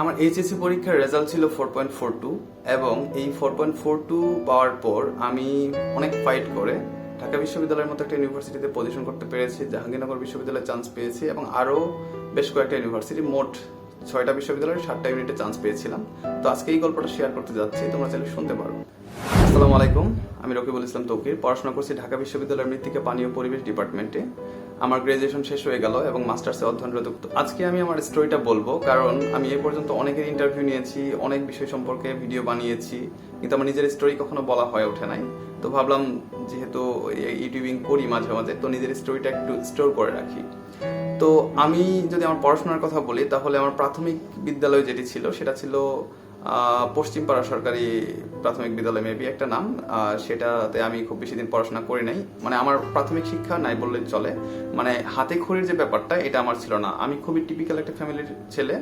আমার এইচএসসি পরীক্ষার রেজাল্ট ছিল ফোর পয়েন্ট ফোর টু এবং এই ফোর পয়েন্ট ফোর টু পাওয়ার পর আমি অনেক ফাইট করে। ঢাকা বিশ্ববিদ্যালয়ের মতো একটা ইউনিভার্সিটিতে পজিশন করতে পেরেছি, জাহাঙ্গীরনগর বিশ্ববিদ্যালয়ে চান্স পেয়েছি এবং আরও বেশ কয়েকটা ইউনিভার্সিটি মোট ছয়টা বিশ্ববিদ্যালয়ের সাতটা ইউনিটে চান্স পেয়েছিলাম। তো আজকে এই গল্পটা শেয়ার করতে যাচ্ছি, তোমরা চাইলে শুনতে পারো। আসসালামু আলাইকুম, আমি রকিবুল ইসলাম তৌকির, পড়াশোনা করছি ঢাকা বিশ্ববিদ্যালয়ের মৃত্তিকা পানি ও পরিবেশ ডিপার্টমেন্টে আমার গ্রাজুয়েশন শেষ হয়ে গেল এবং মাস্টার্সে অধ্যয়নরত। আজকে আমি আমার স্টোরিটা বলব, কারণ আমি এ পর্যন্ত অনেকের ইন্টারভিউ নিয়েছি, অনেক বিষয় সম্পর্কে ভিডিও বানিয়েছি, কিন্তু আমার নিজের স্টোরি কখনো বলা হয়ে ওঠে নাই। তো ভাবলাম, যেহেতু ইউটিউবিং করি মাঝে মাঝে, তো নিজের স্টোরিটা একটু স্টোর করে রাখি। তো আমি যদি আমার পড়াশোনার কথা বলি, তাহলে আমার প্রাথমিক বিদ্যালয় যেটি ছিল, সেটা ছিল পশ্চিমপাড়া সরকারি প্রাথমিক বিদ্যালয় মেবি একটা নাম সেটাতে আমি খুব বেশি দিন পড়াশোনা করি নাই। মানে আমার প্রাথমিক শিক্ষা নাই বললে চলে। মানে হাতে খড়ির যে ব্যাপারটা, এটা আমার ছিল না। আমি খুবই টিপিক্যাল একটা ফ্যামিলির ছেলে।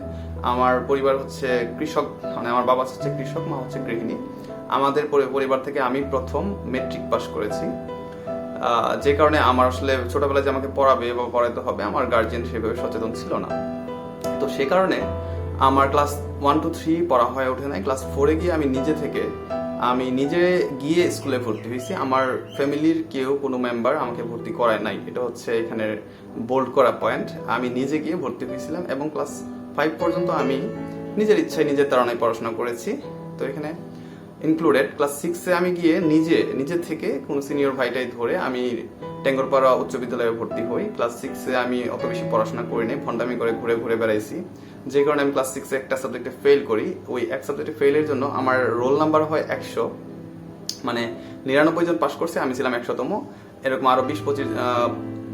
আমার পরিবার হচ্ছে কৃষক মানে আমার বাবা হচ্ছে কৃষক, মা হচ্ছে গৃহিণী। আমাদের পরিবার থেকে আমি প্রথম মেট্রিক পাস করেছি। যে কারণে আমার আসলে ছোটবেলায় যে আমাকে পড়াবে বা পড়াতে হবে, আমার গার্জিয়ান সেভাবে সচেতন ছিল না। তো সে কারণে আমার ক্লাস ওয়ান টু থ্রি পড়া হয়ে ওঠে নাই। ক্লাস ফোরে গিয়ে আমি নিজে থেকে, আমি নিজে গিয়ে স্কুলে ভর্তি হয়েছি। আমার ফ্যামিলির কেউ কোনো মেম্বার আমাকে ভর্তি করায় নাই। এটা হচ্ছে এখানে বোল্ড করা পয়েন্ট আমি নিজে গিয়ে ভর্তি হয়েছিলাম এবং ক্লাস ফাইভ পর্যন্ত আমি নিজের ইচ্ছায় নিজের তাড়নায় পড়াশোনা করেছি। তো এখানে ইনক্লুডেড ক্লাস সিক্সে আমি গিয়ে নিজে নিজে থেকে কোনো সিনিয়র ভাইটাই ধরে আমি টেঙ্গরপাড়া উচ্চ বিদ্যালয়ে ভর্তি হই। ক্লাস সিক্সে আমি অত বেশি পড়াশোনা করিনি ফন্ডামি করে ঘুরে ঘুরে বেড়াইছি। যে কারণে আমি ক্লাস সিক্সে একটা সাবজেক্টে ফেল করি। ওই এক সাবজেক্টে ফেলের জন্য আমার রোল নাম্বার হয় একশো। মানে নিরানব্বই জন পাশ করছে, আমি ছিলাম একশোতম। এরকম আরও বিশ, পঁচিশ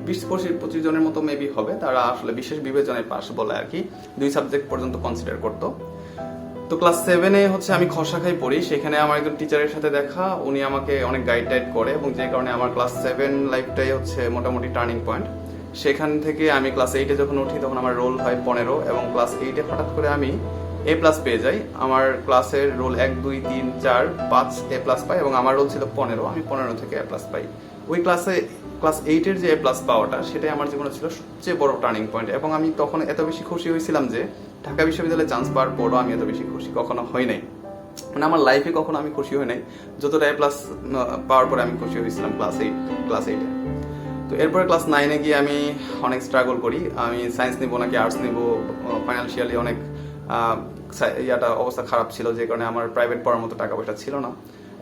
বিশ, পঁচিশ পঁচিশ জনের মতো মেবি হবে। তারা আসলে বিশেষ বিবেচনায় পাশ বলে আর কি। দুই সাবজেক্ট পর্যন্ত কনসিডার করতো। তো ক্লাস সেভেনে হচ্ছে আমি খসাখাই পড়ি। সেখানে আমার একজন টিচারের সাথে দেখা। উনি আমাকে অনেক গাইড টাইড করে এবং যে কারণে আমার ক্লাস সেভেন লাইফটাই হচ্ছে মোটামুটি টার্নিং পয়েন্ট সেখান থেকে আমি ক্লাস এইটে যখন উঠি, তখন আমার রোল হয় পনেরো এবং ক্লাস এইটে হঠাৎ করে আমি এ প্লাস পেয়ে যাই। আমার ক্লাসের রোল এক, দুই, তিন, চার, পাঁচ এ প্লাস পাই এবং আমার রোল ছিল পনেরো। আমি পনেরো থেকে এ প্লাস পাই। ওই ক্লাসে ক্লাস এইটের যে এ প্লাস পাওয়াটা, সেটাই আমার জীবনে ছিল সবচেয়ে বড় টার্নিং পয়েন্ট এবং আমি তখন এত বেশি খুশি হয়েছিলাম যে, ঢাকা বিশ্ববিদ্যালয়ে চান্স পাওয়ার পরও আমি এত বেশি খুশি কখনো হই নাই। মানে আমার লাইফে কখনো আমি খুশি হই নাই। যতটা এ প্লাস পাওয়ার পরে আমি খুশি হয়েছিলাম ক্লাস এইট ক্লাস এইটে তো এরপরে ক্লাস নাইনে গিয়ে আমি অনেক স্ট্রাগল করি। আমি সায়েন্স নিব নাকি আর্টস নিব ফাইন্যান্সিয়ালি অনেক ইয়াটা অবস্থা খারাপ ছিল, যে কারণে আমার প্রাইভেট পড়ার মতো টাকা পয়সা ছিল না।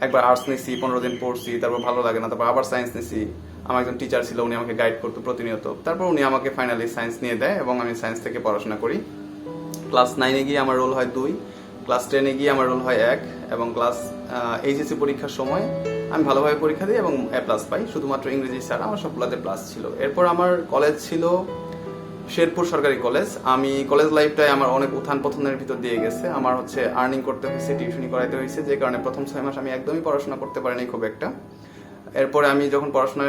একবার আর্টস নিছি, পনেরো দিন পড়ছি, তারপর ভালো লাগে না, তারপর আবার সায়েন্স নিছি। আমার একজন টিচার ছিল, উনি আমাকে গাইড করতো প্রতিনিয়ত। তারপর উনি আমাকে ফাইনালি সায়েন্স নিয়ে দেয় এবং আমি সায়েন্স থেকে পড়াশোনা করি। ক্লাস নাইনে গিয়ে আমার রোল হয় দুই ক্লাস টেনে গিয়ে আমার রোল হয় এক, এবং ক্লাস এইচএসসি পরীক্ষার সময় আমি ভালোভাবে পরীক্ষা দিই এবং এ প্লাস পাই। শুধুমাত্র ইংরেজি ছাড়া আমার সবগুলোতে প্লাস ছিল। এরপর আমার কলেজ ছিল শেরপুর সরকারি কলেজ আমি কলেজ লাইফটাই আমার অনেক উত্থান পথনের ভিতর দিয়ে গেছে। আমার হচ্ছে আর্নিং করতে হয়েছে টিউশনি করাইতে হয়েছে, যে কারণে প্রথম ছয় মাস আমি একদমই পড়াশোনা করতে পারিনি খুব একটা। এরপরে আমি যখন পড়াশোনা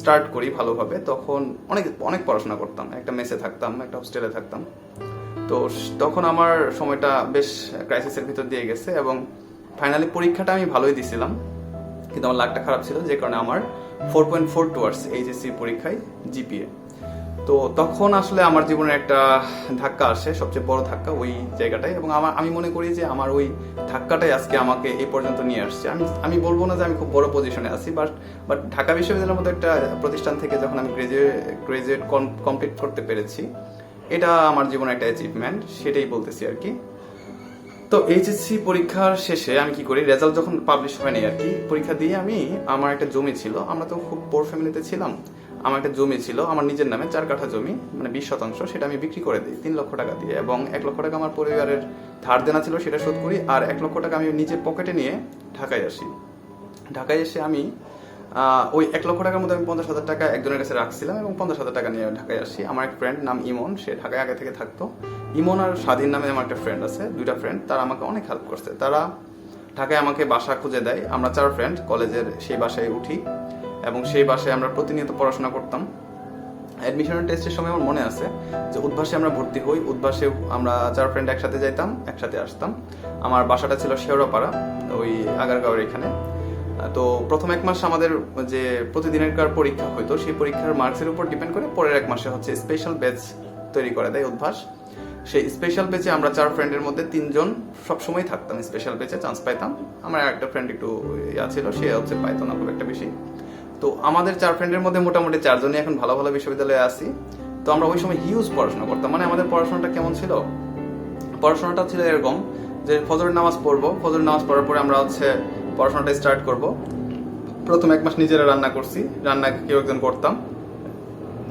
স্টার্ট করি ভালোভাবে, তখন অনেক অনেক পড়াশোনা করতাম। একটা মেসে থাকতাম, একটা হোস্টেলে থাকতাম। তো তখন আমার সময়টা বেশ ক্রাইসিসের ভিতর দিয়ে গেছে এবং ফাইনালি পরীক্ষাটা আমি ভালোই দিছিলাম। কিন্তু আমার লাকটা খারাপ ছিল, যে কারণে আমার ফোর পয়েন্ট ফোর টুয়ার্স এইচএসসি পরীক্ষায় জিপিএ তো তখন আসলে আমার জীবনে একটা ধাক্কা আসে, সবচেয়ে বড় ধাক্কা ওই জায়গাটায়। এবং আমার আমি মনে করি যে আমার ওই ধাক্কাটাই আজকে আমাকে এই পর্যন্ত নিয়ে আসছে। আমি আমি বলব না যে আমি খুব বড় পজিশনে আছি বাট বাট ঢাকা বিশ্ববিদ্যালয়ের মতো একটা প্রতিষ্ঠান থেকে যখন আমি গ্রাজুয়েট গ্রাজুয়েট কমপ্লিট করতে পেরেছি, এটা আমার জীবনে একটা অ্যাচিভমেন্ট সেটাই বলতেছি আর কি। তো এইচএসসি পরীক্ষার শেষে আমি কি করি? রেজাল্ট যখন পাবলিশ হয়নি আর কি পরীক্ষা দিয়ে আমি আমার একটা জমি ছিল, আমরা তো খুব পোর ফ্যামিলিতে ছিলাম, আমার একটা জমি ছিল, আমার নিজের নামে চার কাঠা জমি মানে বিশ শতাংশ, সেটা আমি বিক্রি করে দিই, তিন লক্ষ টাকা দিয়ে, এবং এক লক্ষ টাকা আমার পরিবারের ধার দেনা ছিল, সেটা শোধ করি, আর এক লক্ষ টাকা আমি নিজের পকেটে নিয়ে ঢাকায় আসি। ঢাকায় এসে আমি ওই এক লক্ষ টাকার মধ্যে আমি পঞ্চাশ হাজার টাকা একজনের কাছে রাখছিলাম এবং পঞ্চাশ হাজার টাকা নিয়ে ঢাকায় আসি। আমার এক ফ্রেন্ড নাম ইমন, সে ঢাকায় আগে থেকে থাকতো। ইমন আর স্বাধীন নামে আমার একটা ফ্রেন্ড আছে, দুইটা ফ্রেন্ড তারা আমাকে অনেক হেল্প করছে। তারা ঢাকায় আমাকে বাসা খুঁজে দেয়। আমরা চার ফ্রেন্ড কলেজের সেই বাসায় উঠি এবং সেই বাসায় আমরা প্রতিনিয়ত পড়াশোনা করতাম। অ্যাডমিশনের টেস্টের সময় আমার মনে আছে যে উদ্ভাসে আমরা ভর্তি হই। উদ্ভাসে আমরা চার ফ্রেন্ড একসাথে যাইতাম, একসাথে আসতাম। আমার বাসাটা ছিল শেওড়াপাড়া, ওই আগারগাঁওয়ের এখানে। তো প্রথম এক মাস আমাদের যে প্রতিদিনেরকার পরীক্ষা হইতো, সেই পরীক্ষার মার্কসের উপর ডিপেন্ড করে পরের এক মাসে হচ্ছে স্পেশাল ব্যাচ তৈরি করে দেয় অভ্যাস। সেই স্পেশাল পেজে আমরা চার ফ্রেন্ডের মধ্যে তিনজন সবসময় থাকতাম স্পেশাল পেজে চান্স পাইতাম। আমার একটা ফ্রেন্ড একটু ইয়া ছিল, সে হচ্ছে পাইতো না খুব একটা বেশি। তো আমাদের চার ফ্রেন্ডের মধ্যে মোটামুটি চারজনই এখন ভালো ভালো বিশ্ববিদ্যালয়ে আসি তো আমরা ওই সময় হিউজ পড়াশোনা করতাম। মানে আমাদের পড়াশোনাটা কেমন ছিল? পড়াশোনাটা ছিল এরকম যে ফজরের নামাজ পড়ব। ফজরের নামাজ পড়ার পরে আমরা হচ্ছে পড়াশোনাটা স্টার্ট করব। প্রথম এক মাস নিজেরা রান্না করছি, রান্না কেউ একজন করতাম।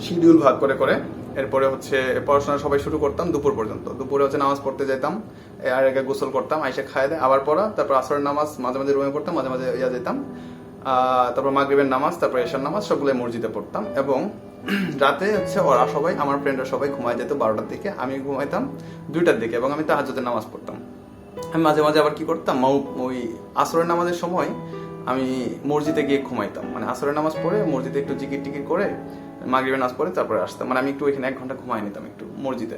শিডিউল ভাগ করে করে। এরপরে হচ্ছে পড়াশোনা সবাই শুরু করতাম দুপুর পর্যন্ত। দুপুরে হচ্ছে নামাজ পড়তে যেতাম আর আগে গোসল করতাম, আইসে খায় দেয়, আবার পড়া, তারপর আসরের নামাজ, মাঝে মাঝে রুমে পড়তাম, মাঝে মাঝে ইয়া যেতাম তারপর মাগরিবের নামাজ, তারপর এশার নামাজ সবগুলো মসজিদে পড়তাম এবং রাতে হচ্ছে ওরা সবাই, আমার ফ্রেন্ডরা সবাই ঘুমায় যেত বারোটার দিকে, আমি ঘুমাইতাম দুইটার দিকে এবং আমি তাহাজুদের নামাজ পড়তাম। আমি মাঝে মাঝে আবার কি করতাম ওই আসরের নামাজের সময় আমি মসজিদে গিয়ে ঘুমাইতাম। মানে আসরের নামাজ পড়ে মসজিদে একটু জিকির টিকির করে মাগরিবের নামাজ পড়ে তারপরে আসতাম। মানে আমি একটু এখানে এক ঘণ্টা ঘুমাই নিতাম একটু মসজিদে।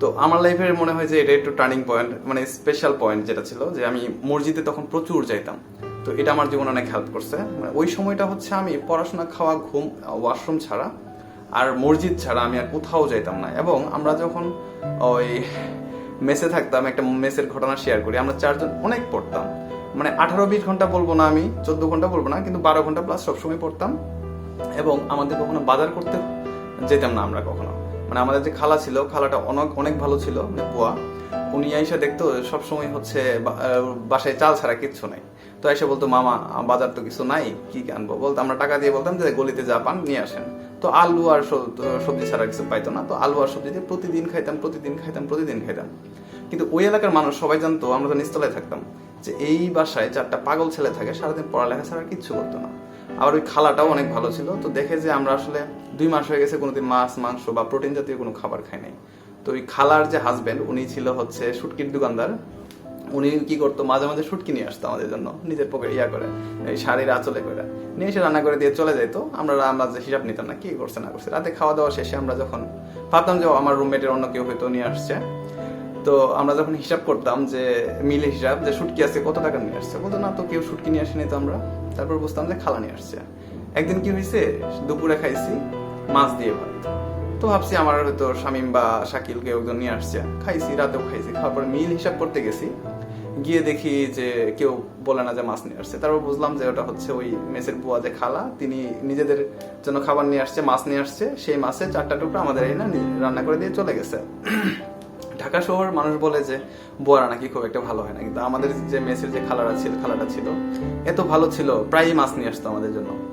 তো আমার লাইফের মনে হয় যে এটা একটু টার্নিং পয়েন্ট মানে স্পেশাল পয়েন্ট যেটা ছিল যে আমি মসজিদে তখন প্রচুর যাইতাম। তো এটা আমার জীবনে অনেক হেল্প করছে। মানে ওই সময়টা হচ্ছে আমি পড়াশোনা, খাওয়া, ঘুম ওয়াশরুম ছাড়া আর মসজিদ ছাড়া আমি আর কোথাও যাইতাম না। এবং আমরা যখন ওই মেসে থাকতাম, একটা মেসের ঘটনা শেয়ার করি। আমরা চারজন অনেক পড়তাম। মানে আঠারো বিশ ঘণ্টা বলব না আমি, চোদ্দ ঘণ্টা বলব না, কিন্তু বারো ঘণ্টা প্লাস সবসময় পড়তাম। এবং আমাদের কখনো বাজার করতে যেতাম না আমরা কখনো। মানে আমাদের যে খালা ছিল, খালাটা অনেক অনেক ভালো ছিল মানে বুয়া। উনি আইসা দেখতো সবসময় হচ্ছে বাসায় চাল ছাড়া কিচ্ছু নাই। তো এসে বলতো, মামা, বাজার তো কিছু নাই, কি আনব? বলতো, আমরা টাকা দিয়ে বলতাম যে, গলিতে যা পান, নিয়ে আসেন। তো আলু আর সবজি ছাড়া কিছু পাইতো না। তো আলু আর সবজি দিয়ে প্রতিদিন খাইতাম প্রতিদিন খাইতাম প্রতিদিন খাইতাম। কিন্তু ওই এলাকার মানুষ সবাই জানতো, আমরা তো নিচতলায় থাকতাম, যে এই বাসায় চারটা পাগল ছেলে থাকে, সারাদিন পড়ালেখা ছাড়া কিচ্ছু করতো না। আবার ওই খালাটাও অনেক ভালো ছিল। তো দেখে যে আমরা আসলে দুই মাস হয়ে গেছে কোনোদিন মাছ, মাংস বা প্রোটিন জাতীয় কোনো খাবার খাই নাই। তো ওই খালার যে হাজবেন্ড উনি ছিল হচ্ছে শুটকির দোকানদার। উনি কি করতো, মাঝে মাঝে শুটকি নিয়ে আসতো আমাদের জন্য, নিজের পকেট ইয়া করে, এই শাড়ির আঁচলে করে। নিয়ে এসে রান্না করে দিয়ে চলে যেত আমরা আমরা হিসাব নিতাম না, কি করছে না করছে। রাতে খাওয়া দাওয়া শেষে আমরা যখন ভাবতাম যে আমার রুমমেটের অন্য কেউ হয়তো নিয়ে আসছে, তো আমরা যখন হিসাব করতাম যে মিল হিসাব, যে শুটকি আছে কত টাকা নিয়ে আসছে, বলতো, না তো কেউ শুটকি নিয়ে আসেনি তো আমরা। তারপর বুঝতাম যে খালা নিয়ে আসছে। একদিন কি হয়েছে দুপুরে খাইছি, মাছ দিয়ে ভাত। তো ভাবছি আমার হয়তো শামিম বা শাকিল কেউ একজন নিয়ে আসছে। খাইছি, রাতেও খাইছি, খাওয়ার পর মিল হিসাব করতে গেছি। গিয়ে দেখি যে কেউ বলে না যে মাছ নিয়ে আসছে। তারপর বুঝলাম যে ওটা হচ্ছে ওই মেসের বুয়া যে খালা, তিনি নিজেদের জন্য খাবার নিয়ে আসছে, মাছ নিয়ে আসছে। সেই মাছে চারটা টুকরো আমাদের এই না রান্না করে দিয়ে চলে গেছে। ঢাকা শহর মানুষ বলে যে বোয়ারা নাকি খুব একটা ভালো হয় না। কিন্তু আমাদের যে মেসের যে খালারা ছিল খালাটা ছিল, এত ভালো ছিল, প্রায়ই মাছ নিয়ে আসতো আমাদের জন্য।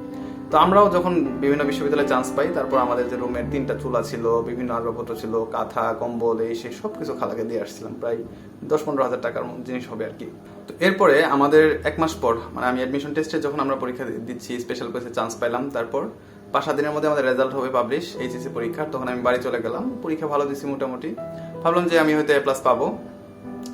তো আমরাও যখন বিভিন্ন বিশ্ববিদ্যালয়ে চান্স পাই, তারপর আমাদের যে রুমের তিনটা চুলা ছিল, বিভিন্ন আসবাবপত্র ছিল, কাঁথা, কম্বল, এই সেই সব কিছু খালাকে দিয়ে আসছিলাম, প্রায় দশ পনেরো হাজার টাকার জিনিস হবে আর কি। তো এরপরে আমাদের এক মাস পর মানে আমি অ্যাডমিশন টেস্টে যখন আমরা পরীক্ষা দিচ্ছি স্পেশাল কোর্সে চান্স পাইলাম, তারপর পাঁচ সাত দিনের মধ্যে আমাদের রেজাল্ট হবে পাবলিশ এইচএসসি পরীক্ষার, তখন আমি বাড়ি চলে গেলাম, পরীক্ষা ভালো দিছি মোটামুটি। ভাবলাম যে আমি হয়তো এ প্লাস পাবো।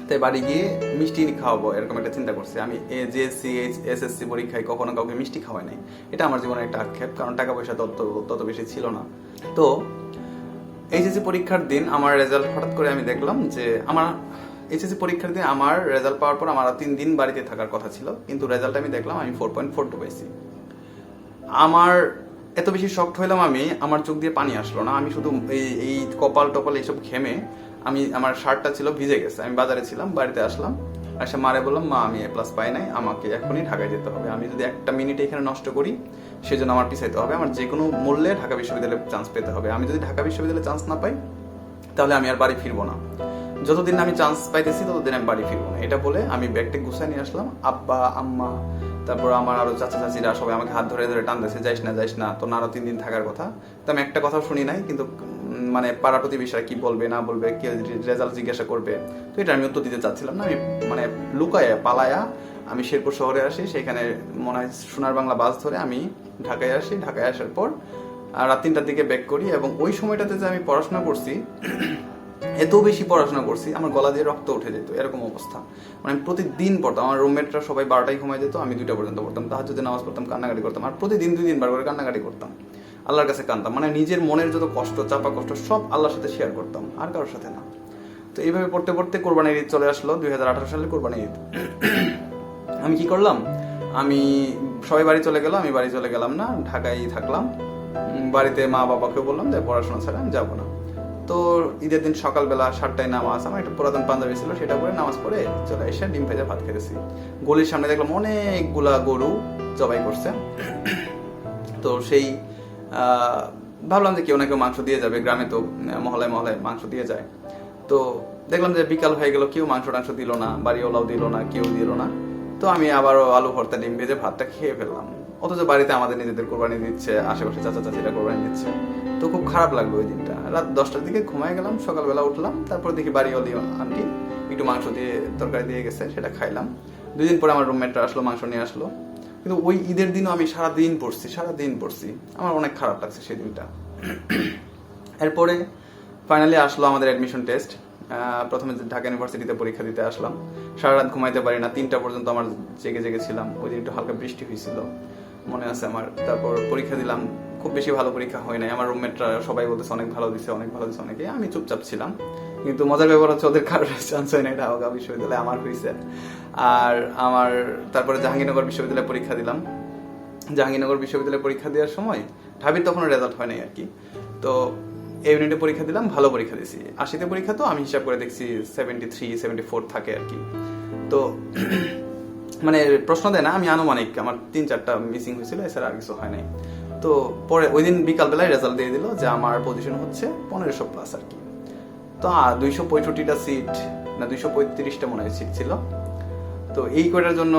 তাই বাড়ি গিয়ে মিষ্টি খাওয়াবো, এরকম একটা চিন্তা করছে। আমি এ জেএসসি এইচ এসএসসি পরীক্ষায় কখনো কাউকে মিষ্টি খাওয়াই নাই। এটা আমার জীবনের একটা আক্ষেপ, কারণ টাকা পয়সা তত তত বেশি ছিল না। তো এইচএসসি পরীক্ষার দিন আমার রেজাল্ট হঠাৎ করে আমি দেখলাম যে আমার এইচএসসি পরীক্ষার দিন আমার রেজাল্ট পাওয়ার পর আমার তিন দিন বাড়িতে থাকার কথা ছিল, কিন্তু রেজাল্ট আমি দেখলাম আমি ফোর পয়েন্ট ফোর টু পাইছি। আমার এত বেশি শক্ট হইলাম আমি, আমার চোখ দিয়ে পানি আসলো না। আমি শুধু এই এই কপাল টপাল এইসব ঘেমে আমি আমার শার্টটা ছিল ভিজে গেছে, আমি বাজারে ছিলাম, বাড়িতে আসলাম, এসে মারে বললাম, মা, আমি এ প্লাস পাই নাই, আমাকে এখনই ঢাকায় যেতে হবে। আমি যদি একটা মিনিট এখানে নষ্ট করি, সেজন্য আমার পিছাইতে হবে, আমার যে কোনো মূল্যে ঢাকা বিশ্ববিদ্যালয়ে চান্স পেতে হবে। আমি যদি ঢাকা বিশ্ববিদ্যালয়ে চান্স না পাই, তাহলে আমি আর বাড়ি ফিরবো না। যতদিন আমি চান্স পাইতেছি, ততদিন আমি বাড়ি ফিরবো না। এটা বলে আমি ব্যাগটা গুছাই নিয়ে আসলাম। আব্বা, আম্মা, তারপর আমার আরও চাচা চাচিরা সবাই আমাকে হাত ধরে ধরে টানতেছে, যাইস না যাইস না তো আরও তিন দিন থাকার কথা। তো আমি একটা কথাও শুনি নাই, কিন্তু মানে পাড়া প্রতিবেশীরা কি বলবে, না বলবে, কে রেজাল্ট জিজ্ঞাসা করবে। তো এটা আমি উত্তর দিতে চাচ্ছিলাম না। আমি মানে লুকায়া, পালায়া, আমি শেরপুর শহরে আসি, সেখানে মনে হয় সোনার বাংলা বাস ধরে আমি ঢাকায় আসি। ঢাকায় আসার পর রাত তিনটার দিকে ব্যাক করি এবং ওই সময়টাতে যে আমি পড়াশোনা করছি, এত বেশি পড়াশোনা করছি, আমার গলা দিয়ে রক্ত উঠে যেত, এরকম অবস্থা। মানে আমি প্রতিদিন পড়তাম, আমার রুমমেটরা সবাই বারোটায় ঘুমাই যেত, আমি দুইটা পর্যন্ত পড়তাম তাহার যদি নামাজ পড়তাম, কান্নাকাটি করতাম, আর প্রতিদিন দুই দিন বার করে কান্নাকাটি করতাম। আল্লাহর কাছে কানতাম মানে নিজের মনের যত কষ্ট, চাপা কষ্ট, সব আল্লাহর সাথে শেয়ার করতাম, আর কারোর সাথে না। তো এইভাবে পড়তে পড়তে কোরবানির ঈদ চলে আসলো, দুই হাজার আঠারো সালে কোরবানির ঈদ। আমি কি করলাম? আমি সবাই বাড়ি চলে গেলাম, আমি বাড়ি চলে গেলাম না, ঢাকায় থাকলাম। বাড়িতে মা বাবাকে বললাম যে, পড়াশোনা ছাড়া আমি যাব না। তো ঈদের দিন সকালবেলা সাতটায় নামাজ, আমার একটা পুরাতন পাঞ্জাবি ছিল, সেটা পরে নামাজ পড়ে চলে এসে ডিম ভেজে ভাত খেতেছি। গলির সামনে দেখলাম অনেকগুলা গরু জবাই করছে। তো সেই ভাবলাম যে কেউ না কেউ মাংস দিয়ে যাবে, গ্রামে তো মহলায় মহলায় মাংস দিয়ে যায়। তো দেখলাম যে বিকাল হয়ে গেল, কেউ মাংস টাংস দিল না, বাড়িওয়ালাও দিল না, কেউ দিল না। তো আমি আবারও আলু, ভর্তা, ডিম ভেজে ভাতটা খেয়ে ফেললাম। অথচ বাড়িতে আমাদের নিজেদের কোরবানি দিচ্ছে, আশেপাশে চাচা, চাচিরা কোরবানি দিচ্ছে। তো খুব খারাপ লাগল ওই দিনটা। রাত দশটার দিকে ঘুমায় গেলাম, সকালবেলা উঠলাম, তারপর দেখি বাড়িওয়ালি আন্টি একটু মাংস দিয়ে তরকারি দিয়ে গেছে, সেটা খাইলাম। দুই দিন পরে আমার রুমমেটরা আসলো, মাংস নিয়ে আসলো। কিন্তু ওই ঈদের দিনও আমি সারা দিন পড়ছি সারা দিন পড়ছি। আমার অনেক খারাপ লাগছে সেই দিনটা। এরপরে ফাইনালি আসলো আমাদের অ্যাডমিশন টেস্ট প্রথমে ঢাকা ইউনিভার্সিটিতে পরীক্ষা দিতে আসলাম। সারা রাত ঘুমাইতে পারি না, তিনটা পর্যন্ত আমার জেগে জেগে ছিলাম। ওই দিন একটু হালকা বৃষ্টি হয়েছিল, মনে আছে আমার। তারপর পরীক্ষা দিলাম, খুব বেশি ভালো পরীক্ষা হয় নাই। আমার রুমমেটরা সবাই বলতেছে, অনেক ভালো দিছে, অনেক ভালো দিছে অনেকে। আমি চুপচাপ ছিলাম। কিন্তু মজার ব্যাপার হচ্ছে, ওদের কারোর চান্স হয় না ঢাকা বিশ্ববিদ্যালয়ে আমার হয়েছে। আর আমার তারপরে জাহাঙ্গীরনগর বিশ্ববিদ্যালয়ে পরীক্ষা দিলাম। জাহাঙ্গীরনগর বিশ্ববিদ্যালয়ে পরীক্ষা দেওয়ার সময় ঢাবির তখন রেজাল্ট হয় নাই আর কি তো এই ইউনিটে পরীক্ষা দিলাম, ভালো পরীক্ষা দিয়েছি। আশিতে পরীক্ষা তো আমি হিসাব করে দেখছি সেভেন্টি থ্রি সেভেন্টি ফোর থাকে আর কি তো মানে প্রশ্ন দেয় না, আমি আনুমানিক, আমার তিন চারটা মিসিং হয়েছিল, এছাড়া আর কিছু হয় নাই। তো পরে ওই দিন বিকালবেলায় রেজাল্ট দিয়ে দিল যে আমার পজিশন হচ্ছে পনেরোশো প্লাস আর কি তো দুইশো পঁয়ষট্টিটা সিট না, দুইশো পঁয়ত্রিশটা মনে হয় সিট ছিল। তো এই কয়টার জন্য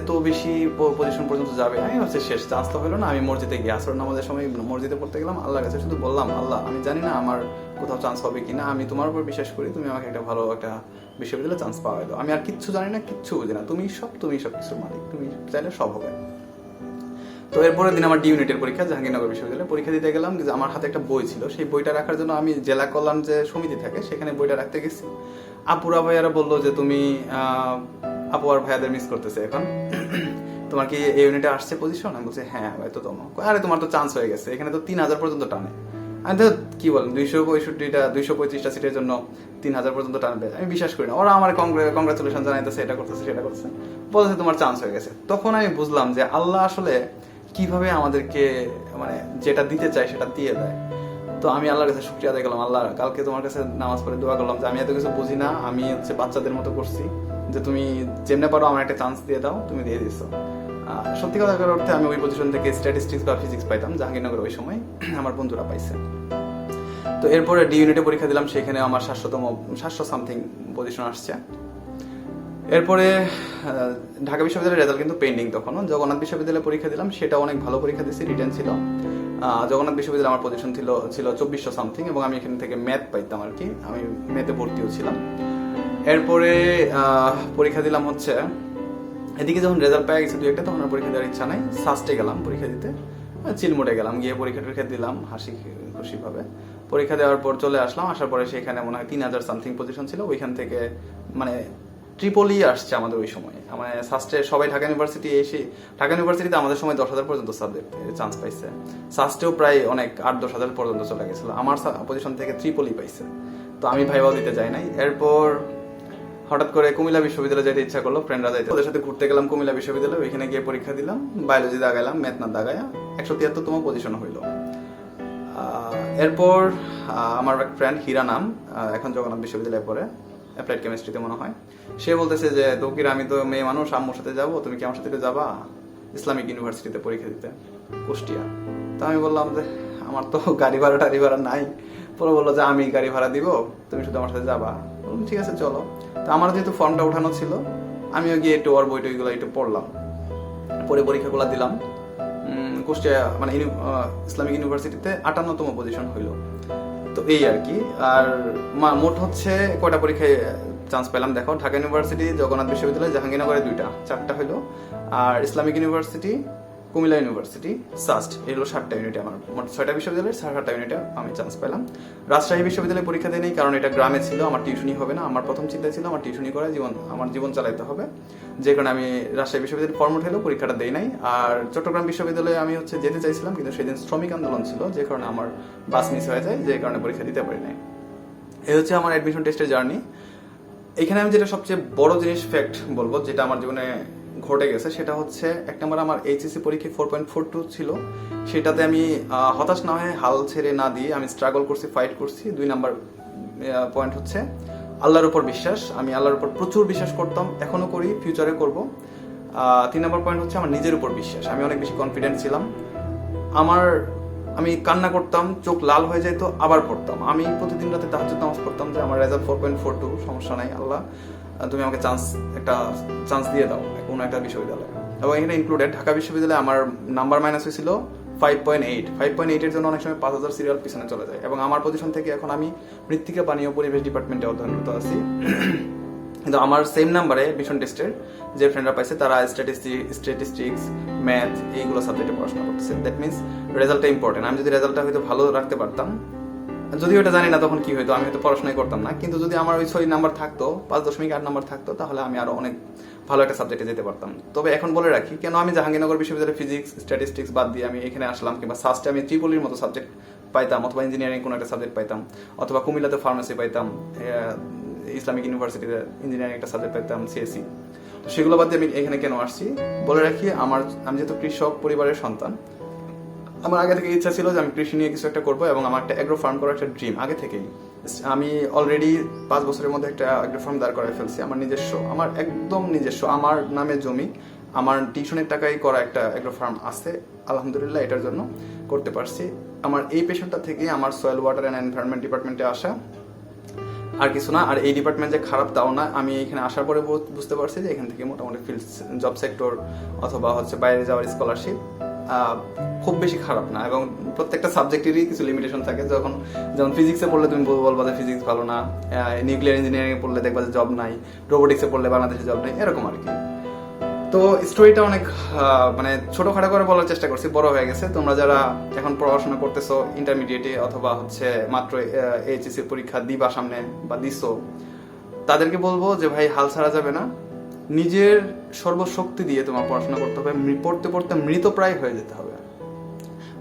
এত বেশি পজিশন পর্যন্ত যাবে? আমি হচ্ছে শেষ চান্স তো হলো না, আমি মসজিদে গিয়ে আসর নামাজের সময় মসজিদে পড়তে গেলাম, আল্লাহর কাছে শুধু বললাম, আল্লাহ, আমি জানি না আমার কোথাও চান্স হবে কি না আমি তোমার উপর বিশ্বাস করি, তুমি আমাকে একটা ভালো একটা বিশ্ববিদ্যালয়ে চান্স পাওয়া দাও আমি আর কিচ্ছু জানি না, কিচ্ছু বুঝি না, তুমি সব তুমি সব কিছুর মালিক, তুমি চাইলে সব হবে। তো এরপরের দিন আমার ডি ইউনিটের পরীক্ষা, জাহাঙ্গীরনগর বিশ্ববিদ্যালয়ে পরীক্ষা দিতে গেলাম কিন্তু আমার হাতে একটা বই ছিল। সেই বইটা রাখার জন্য আমি জেলা কল্যাণ যে সমিতি থাকে, সেখানে বইটা রাখতে গেছি। আপুরা ভাইয়ারা বলল যে, তুমি আপু আর ভাইয়াদের মিস করতেছে এখন। তোমার কি এই ইউনিটে আসছে পজিশন আমি বলছি হ্যাঁ হয়তো তোমার আরে, তোমার তো চান্স হয়ে গেছে। এখানে তো তিন হাজার পর্যন্ত টানে। আমি তো, কি বলেন, দুইশো পঁয়ষট্টিটা, দুইশো পঁয়ত্রিশটা সিটের জন্য তিন হাজার পর্যন্ত টানবে আমি বিশ্বাস করি না। ওরা আমার কংগ্রাচুলেশন জানাইতেছে, এটা করতেছে, সেটা করতেছে। বলতেছে, তোমার চান্স হয়ে গেছে। তখন আমি বুঝলাম যে, আল্লাহ আসলে কীভাবে আমাদেরকে মানে যেটা দিতে চায় সেটা দিয়ে দেয়। তো আমি আল্লাহর কাছে শুক্রিয়া আদায় করলাম, আল্লাহ কালকে তোমার কাছে নামাজ পড়ে দোয়া করলাম যে আমি এত কিছু বুঝি না, আমি হচ্ছে বাচ্চাদের মতো করছি, যে তুমি যেমনে পারো আমার একটা চান্স দিয়ে দাও, তুমি দিয়ে দিছো। সত্যি কথা অর্থে আমি ওই পজিশন থেকে স্ট্যাটিস্টিক্স বা ফিজিক্স পাইতাম, জাহাঙ্গীরনগর ওই সময় আমার বন্ধুরা পাইছে। তো এরপরে ডি ইউনিটে পরীক্ষা দিলাম, সেখানে আমার সাতশোতম, সাতশো সামথিং পজিশন আসছে। এরপরে ঢাকা বিশ্ববিদ্যালয়ের রেজাল্ট কিন্তু পেন্ডিং তখনও জগন্নাথ বিশ্ববিদ্যালয়ে পরীক্ষা দিলাম সেটা অনেক ভালো পরীক্ষা দিয়েছি রিটার্ন ছিল। জগন্নাথ বিশ্ববিদ্যালয়ে আমার পজিশন ছিল ছিল চব্বিশশো সামথিং এবং আমি এখান থেকে ম্যাথ পাইতাম আর কি। আমি ম্যাথে ভর্তিও ছিলাম। এরপরে পরীক্ষা দিলাম হচ্ছে, এদিকে যখন রেজাল্ট পেয়ে গেছে দু একটা তখন আর পরীক্ষা দেওয়ার ইচ্ছা নাই। সাস্টে গেলাম পরীক্ষা দিতে। চিলমোটে গেলাম, গিয়ে পরীক্ষা টরীক্ষা দিলাম, হাসি খুশিভাবে। পরীক্ষা দেওয়ার পর চলে আসলাম, আসার পরে সেখানে মনে হয় তিন হাজার সামথিং পজিশন ছিল। ওইখান থেকে মানে ট্রিপলি আসছে আমাদের ওই সময়। আমার সাস্টে সবাই ঢাকা ইউনিভার্সিটি এসে, ঢাকা ইউনিভার্সিটিতে আমাদের সময় দশ হাজার পর্যন্ত সাবজেক্ট চান্স পাইছে। সাস্টেও প্রায় অনেক আট, দশ হাজার পর্যন্ত চলে গেছিল। আমার পজিশন থেকে ট্রিপলি পাইছে। তো আমি ভাইবাও দিতে যাই নাই। এরপর হঠাৎ করে কুমিল্লা বিশ্ববিদ্যালয়ে যেতে ইচ্ছা করল ফ্রেন্ডরা যাইতে। ওদের সাথে ঘুরতে গেলাম কুমিল্লা বিশ্ববিদ্যালয়ে। ওইখানে গিয়ে পরীক্ষা দিলাম। বায়োলজি দাগাইলাম ম্যাথ দাগায়া একশো তিয়াত্তরতম পজিশন হইল। এরপর আমার এক ফ্রেন্ড হীরা নাম এখন জগন্নাথ বিশ্ববিদ্যালয়ে পড়ে। অ্যাপ্লাইড কেমিস্ট্রিতে মনে হয়। সে বলতেছে যে দকির আমি তো মেয়ে মানুষ আম্মুর সাথে যাব তুমি কি আমার সাথে যাবা? ইসলামিক ইউনিভার্সিটিতে পরীক্ষা দিতে কুষ্টিয়া। তা আমি বললাম যে আমার তো গাড়ি ভাড়া টাড়ি ভাড়া নাই। পরে বলল যে আমি গাড়ি ভাড়া দিব তুমি শুধু আমার সাথে যাবা। বললাম, ঠিক আছে চলো। তো আমার যেহেতু ফর্মটা উঠানো ছিল আমিও গিয়ে একটু ওর বই টইগুলো একটু পড়লাম। পরে পরীক্ষাগুলো দিলাম। কুষ্টিয়া মানে ইসলামিক ইউনিভার্সিটিতে আটান্নতম পজিশন হইল। তো এই আর কি। আর মোট হচ্ছে কয়টা পরীক্ষায় চান্স পেলাম? দেখো, ঢাকা ইউনিভার্সিটি জগন্নাথ বিশ্ববিদ্যালয়, জাহাঙ্গীরনগরে দুইটা, চারটা হইল। আর Islamic university Comilla university SUST এগুলো সাতটা ইউনিটে আমার, মোট ছয়টা বিশ্ববিদ্যালয়ের সাতটা ইউনিটে আমি চান্স পেলাম। রাজশাহী বিশ্ববিদ্যালয়ে পরীক্ষা দিই নাই কারণ এটা গ্রামে ছিল, আমার টিউশনি হবে না। আমার প্রথম চিন্তা ছিল, আমার টিউশনি করে জীবন, আমার জীবন চালাইতে হবে। যে কারণে আমি রাজশাহী বিশ্ববিদ্যালয় ফর্ম হলেও পরীক্ষাটা দেই নাই। আর চট্টগ্রাম বিশ্ববিদ্যালয়ে আমি হচ্ছে যেতে চাইছিলাম, কিন্তু সেদিন শ্রমিক আন্দোলন ছিল, যে কারণে আমার বাস মিস হয়ে যায়, যে কারণে পরীক্ষা দিতে পারি নাই। এই হচ্ছে আমার অ্যাডমিশন টেস্টের জার্নি এখানে আমি যেটা সবচেয়ে বড় জিনিস ফ্যাক্ট বলব, যেটা আমার জীবনে ঘটে গেছে, সেটা হচ্ছে এক নম্বর আমার এইচএসসি পরীক্ষা ফোর পয়েন্ট ফোর টু ছিল। সেটাতে আমি হতাশ না হয়ে হাল ছেড়ে না দিয়ে আমি স্ট্রাগল করছি ফাইট করছি। দুই নাম্বার পয়েন্ট হচ্ছে আল্লাহর উপর বিশ্বাস। আমি আল্লাহর উপর প্রচুর বিশ্বাস করতাম এখনও করি ফিউচারে করব। তিন নম্বর পয়েন্ট হচ্ছে আমার নিজের উপর বিশ্বাস। আমি অনেক বেশি কনফিডেন্ট ছিলাম। আমার, আমি কান্না করতাম, চোখ লাল হয়ে যেত আবার পড়তাম। আমি প্রতিদিন রাতে তাহাজুদ নামাজ পড়তাম যে আমার result four point four two সমস্যা নাই, আল্লাহ তুমি আমাকে চান্স একটা চান্স দিয়ে দাও। কোনো একটা বিশ্ববিদ্যালয়ে। এবং এখানে ইনক্লুডেড ঢাকা বিশ্ববিদ্যালয়ে আমার নাম্বার মাইনাস হয়েছিল five point eight five point এইটের জন্য অনেক সময় পাঁচ হাজার সিরিয়াল পিছনে চলে যায়। এবং আমার পজিশন থেকে এখন আমি মৃত্তিকা পানীয় পরিবেশ ডিপার্টমেন্টে অধ্যয়নরত আছি। কিন্তু আমার সেম নাম্বারে মিশন টেস্টের যে ফ্রেন্ডরা পাইছে তারা স্ট্যাটিস্টিক্স ম্যাথ এইগুলো সাবজেক্টে পড়াশোনা করতেছে। দ্যাট মিনস রেজাল্টটা ইম্পর্টেন্ট আমি যদি রেজাল্টটা হয়তো ভালো রাখতে পারতাম যদি ওটা জানি না তখন কি হতো আমি হয়তো পড়াশোনাই করতাম না। কিন্তু যদি আমার ওই ছয় নাম্বার থাকতো, পাঁচ দশমিক আট নাম্বার থাকতো, তাহলে আমি আরও অনেক ভালো একটা সাবজেক্টে যেতে পারতাম। তবে এখন বলে রাখি, কেন আমি জাহাঙ্গীরনগর বিশ্ববিদ্যালয়ে ফিজিক্স স্ট্যাটিস্টিক্স বাদ দিয়ে আমি এখানে আসলাম, কিংবা সাস্টে আমি ত্রিপলির মতো সাবজেক্ট পাইতাম, অথবা ইঞ্জিনিয়ারিং কোনো একটা সাবজেক্ট পাইতাম, অথবা কুমিল্লাতে ফার্মেসি পাইতাম ইসলামিক ইউনিভার্সিটিতে ইঞ্জিনিয়ারিং একটা সাবজেক্ট পাইতাম সিএসসি তো সেগুলো বাদ দিয়ে আমি এখানে কেন আসছি? বলে রাখি, আমার, আমি যেহেতু কৃষক পরিবারের সন্তান আমার আগে থেকে ইচ্ছা ছিল যে আমি কৃষি নিয়ে কিছু একটা করব এবং আমার একটা অ্যাগ্রো ফার্ম করার একটা ড্রিম আগে থেকেই। আমি অলরেডি পাঁচ বছরের মধ্যে একটা অ্যাগ্রো ফার্ম দাঁড় করাই ফেলছি, আমার নিজস্ব, আমার একদম নিজস্ব, আমার নামে জমি, আমার টিউশনের টাকায় করা একটা অ্যাগ্রো ফার্ম আছে, আলহামদুলিল্লাহ এটার জন্য করতে পারছি। আমার এই পেশাটা থেকে আমার সয়েল ওয়াটার অ্যান্ড এনভায়রনমেন্ট ডিপার্টমেন্টে আসা আর কিছু না, আর এই ডিপার্টমেন্ট যে খারাপ তাও না, আমি এখানে আসার পরে বুঝতে পারছি যে এখান থেকে মোটামুটি ফিল্ড জব সেক্টর অথবা হচ্ছে বাইরে যাওয়ার স্কলারশিপ খুব বেশি খারাপ না এবং প্রত্যেকটা সাবজেক্টেরই কিছু লিমিটেশন থাকে। যখন যেমন ফিজিক্সে পড়লে তুমি বল- বলবা যে ফিজিক্স ভালো না নিউক্লিয়ার ইঞ্জিনিয়ারিং পড়লে দেখবা যে জব নাই রোবোটিক্সে পড়লে বাংলাদেশে জব নাই, এরকম আর কি। তো স্টোরিটা অনেক মানে ছোটখাটো করে বলার চেষ্টা করছি, বড় হয়ে গেছে। তোমরা যারা এখন পড়াশোনা করতেছো ইন্টারমিডিয়েটে অথবা হচ্ছে মাত্র এইচএসসি পরীক্ষা দিবা সামনে বা দিছো, তাদেরকে বলব যে ভাই হাল ছাড়া যাবে না। নিজের সর্বশক্তি দিয়ে তোমার পড়াশোনা করতে হবে। পড়তে পড়তে মৃতপ্রায় হয়ে যেতে হবে।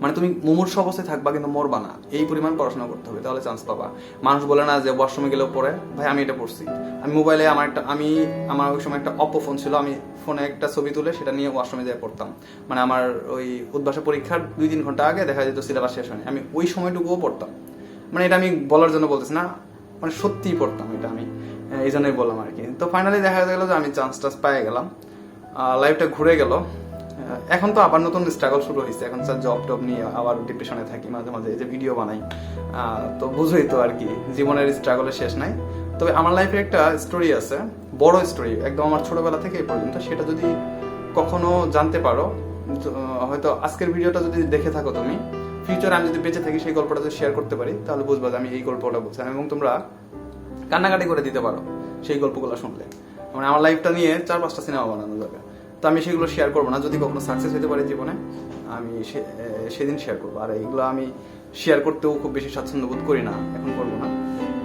মানে তুমি মুমূর্ষ অবস্থায় থাকবা কিন্তু মরবা না। এই পরিমাণ পড়াশোনা করতে হবে, তাহলে চান্স পাবা। মানুষ বলে না যে ওয়াশরুমে গেলেও পড়ে। ভাই, আমি এটা পড়ছি। আমি মোবাইলে আমার একটা, আমি, আমার ওই সময় একটা অপো ফোন ছিল। আমি ফোনে একটা ছবি তুলে সেটা নিয়ে ওয়াশরুমে যেয়ে পড়তাম। মানে আমার ওই উদ্ভাসা পরীক্ষার দুই তিন ঘণ্টা আগে দেখা যেত সিলেবাস শেষ হয়নি। আমি ওই সময়টুকুও পড়তাম। মানে এটা আমি বলার জন্য বলতেছি না মানে সত্যিই পড়তাম এটা আমি। এই জন্যই বললাম আর কি। তো ফাইনালি দেখা গেল যে আমি চান্স টান্স পেয়ে গেলাম। লাইফটা ঘুরে গেল। এখন তো আবার নতুন স্ট্রাগল শুরু হয়েছে এখন স্যার জব টব নিয়ে আবার ডিপ্রেশনে থাকি মাঝে মাঝে, এই যে ভিডিও বানাই। তো বুঝোই তো আর কি, জীবনের স্ট্রাগলের শেষ নাই। তবে আমার লাইফে একটা স্টোরি আছে, বড় স্টোরি একদম আমার ছোটবেলা থেকে এই পর্যন্ত। সেটা যদি কখনো জানতে পারো হয়তো আজকের ভিডিওটা যদি দেখে থাকো তুমি ফিউচারে আমি যদি বেঁচে থাকি, সেই গল্পটা যদি শেয়ার করতে পারি, তাহলে বুঝবা যে আমি এই গল্পটা বলছিলাম এবং তোমরা কান্নাকাটি করে দিতে পারো। সেই গল্পগুলো শুনলে। মানে আমার লাইফটা নিয়ে চার পাঁচটা সিনেমা বানানো যাবে। তো আমি সেগুলো শেয়ার করব না। যদি কখনো সাকসেস হতে পারে জীবনে, আমি সেদিন শেয়ার করব। আর এইগুলো আমি শেয়ার করতেও খুব বেশি স্বাচ্ছন্দ্য বোধ করি না। এখন করব না।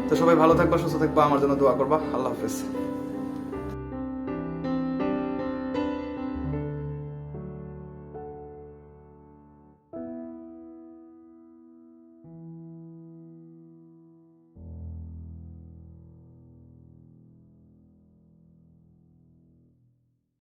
তো সবাই ভালো থাকবা, সুস্থ থাকবা। আমার জন্য দোয়া করবা। আল্লাহ হাফেজ।